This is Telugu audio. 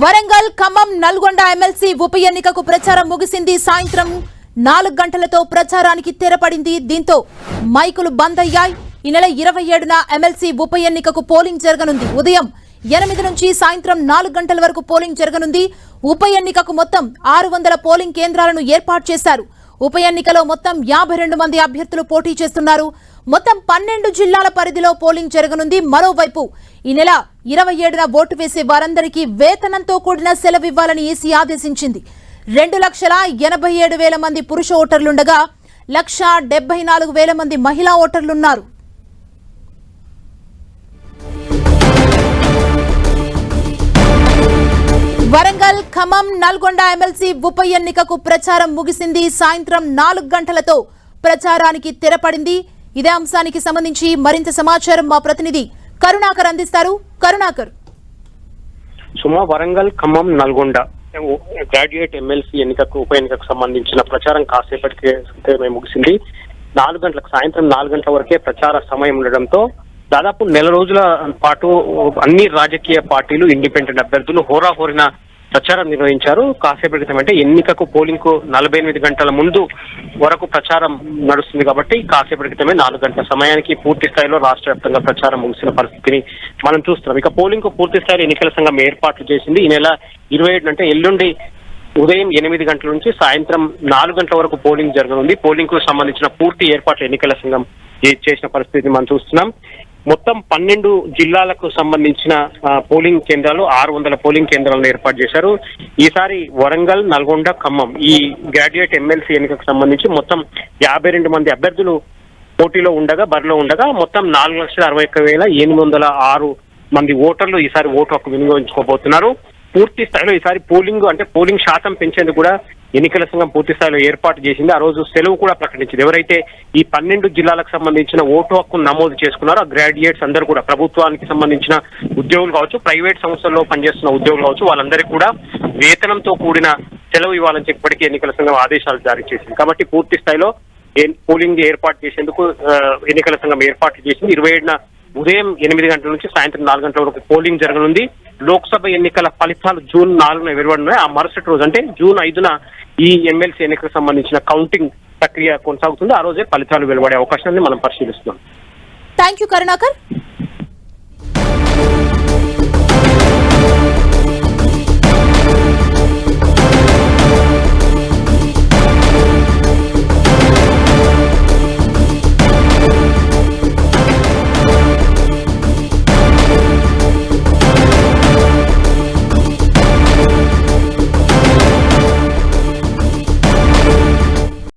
వరంగల్ ఖమ్మం నల్గొండ ఎమ్మెల్సీ ఉప ఎన్నికకు ప్రచారం ముగిసింది. సాయంత్రం నాలుగు గంటలతో ప్రచారానికి తెరపడింది. దీంతో మైకులు బంద్ అయ్యాయి. ఈ నెల ఇరవై ఏడున ఎమ్మెల్సీ ఉప ఎన్నికకు పోలింగ్ జరగనుంది. ఉదయం ఎనిమిది నుంచి సాయంత్రం నాలుగు గంటల వరకు పోలింగ్ జరగనుంది. ఉప ఎన్నికకు మొత్తం ఆరు వందల పోలింగ్ కేంద్రాలను ఏర్పాటు చేశారు. ఉప ఎన్నికలో మొత్తం యాభై రెండు మంది అభ్యర్థులు పోటీ చేస్తున్నారు. మొత్తం పన్నెండు జిల్లాల పరిధిలో పోలింగ్ జరగనుంది. మరోవైపు ఈ నెల ఇరవై ఏడున ఓటు వేసే వారందరికీ వేతనంతో కూడిన సెలవు ఇవ్వాలని ఈసీ ఆదేశించింది. రెండు లక్షల ఎనభై ఏడు వేల మంది పురుష ఓటర్లుండగా లక్ష డెబ్బై నాలుగు వేల మంది మహిళా ఓటర్లున్నారు. వరంగల్ ఖమ్మం నల్గొండ ఎమ్మెల్సీ ఉప ఎన్నికకు ప్రచారం ముగిసింది. సాయంత్రం నాలుగు గంటలతో ప్రచారానికి తెరపడింది. ఇదే అంశానికి సంబంధించి మరింత సమాచారం మా ప్రతినిధి కరుణాకర్ అందిస్తారు. కరుణాకర్. సుమ వరంగల్ ఖమ్మం నల్గొండ. గ్రాడ్యుయేట్ ఎమ్మెల్సీ ఎన్నికకు ఉప ఎన్నికకు సంబంధించిన ప్రచారం కాసేపటికే ముగిసింది. నాలుగు గంటలకు సాయంత్రం నాలుగు గంటల వరకే ప్రచార సమయం ఉండడంతో దాదాపు నెల రోజుల పాటు అన్ని రాజకీయ పార్టీలు ఇండిపెండెంట్ అభ్యర్థులు హోరాహోరిన ప్రచారం నిర్వహించారు. కాసేపటి క్రితం అంటే ఎన్నికకు పోలింగ్కు నలభై ఎనిమిది గంటల ముందు వరకు ప్రచారం నడుస్తుంది కాబట్టి కాసేపటి క్రితమే నాలుగు గంటల సమయానికి పూర్తి స్థాయిలో రాష్ట్ర వ్యాప్తంగా ప్రచారం ముగిసిన పరిస్థితిని మనం చూస్తున్నాం. ఇక పోలింగ్కు పూర్తి స్థాయిలో ఎన్నికల సంఘం ఏర్పాట్లు చేసింది. ఈ నెల ఇరవై ఏడు అంటే ఎల్లుండి ఉదయం ఎనిమిది గంటల నుంచి సాయంత్రం నాలుగు గంటల వరకు పోలింగ్ జరగనుంది. పోలింగ్కు సంబంధించిన పూర్తి ఏర్పాట్లు ఎన్నికల సంఘం ఏ- చేసిన పరిస్థితిని మనం చూస్తున్నాం. మొత్తం పన్నెండు జిల్లాలకు సంబంధించిన పోలింగ్ కేంద్రాలు ఆరు వందల పోలింగ్ కేంద్రాలను ఏర్పాటు చేశారు. ఈసారి వరంగల్ నల్గొండ ఖమ్మం ఈ గ్రాడ్యుయేట్ ఎమ్మెల్సీ ఎన్నికకు సంబంధించి మొత్తం యాభై రెండు మంది అభ్యర్థులు పోటీలో ఉండగా బరిలో ఉండగా మొత్తం నాలుగు లక్షల అరవై ఒక్క వేల ఎనిమిది వందల ఆరు మంది ఓటర్లు ఈసారి ఓటు హక్కు వినియోగించుకోబోతున్నారు. పూర్తి స్థాయిలో ఈసారి పోలింగ్ అంటే పోలింగ్ శాతం పెంచేందుకు కూడా ఎన్నికల సంఘం పూర్తి స్థాయిలో ఏర్పాటు చేసింది. ఆ రోజు సెలవు కూడా ప్రకటించింది. ఎవరైతే ఈ పన్నెండు జిల్లాలకు సంబంధించిన ఓటు హక్కును నమోదు చేసుకున్నారో ఆ గ్రాడ్యుయేట్స్ అందరూ కూడా ప్రభుత్వానికి సంబంధించిన ఉద్యోగులు కావచ్చు ప్రైవేట్ సంస్థల్లో పనిచేస్తున్న ఉద్యోగులు కావచ్చు వాళ్ళందరికీ కూడా వేతనంతో కూడిన సెలవు ఇవ్వాలని చెప్పి ఇప్పటికీ ఎన్నికల సంఘం ఆదేశాలు జారీ చేసింది. కాబట్టి పూర్తి స్థాయిలో ఏ- పోలింగ్ ఏర్పాటు చేసేందుకు ఎన్నికల సంఘం ఏర్పాట్లు చేసింది. ఇరవై ఏడున ఉదయం ఎనిమిది గంటల నుంచి సాయంత్రం నాలుగు గంటల వరకు పోలింగ్ జరగనుంది. లోక్సభ ఎన్నికల ఫలితాలు జూన్ నాలుగున వెలువడినాయి ఆ మరుసటి రోజు అంటే జూన్ ఐదున ఈ ఎమ్మెల్సీ ఎన్నికలకు సంబంధించిన కౌంటింగ్ ప్రక్రియ కొనసాగుతుంది. ఆ రోజే ఫలితాలు వెలువడే అవకాశాన్ని మనం పరిశీలిస్తున్నాం. Thank you Karunakar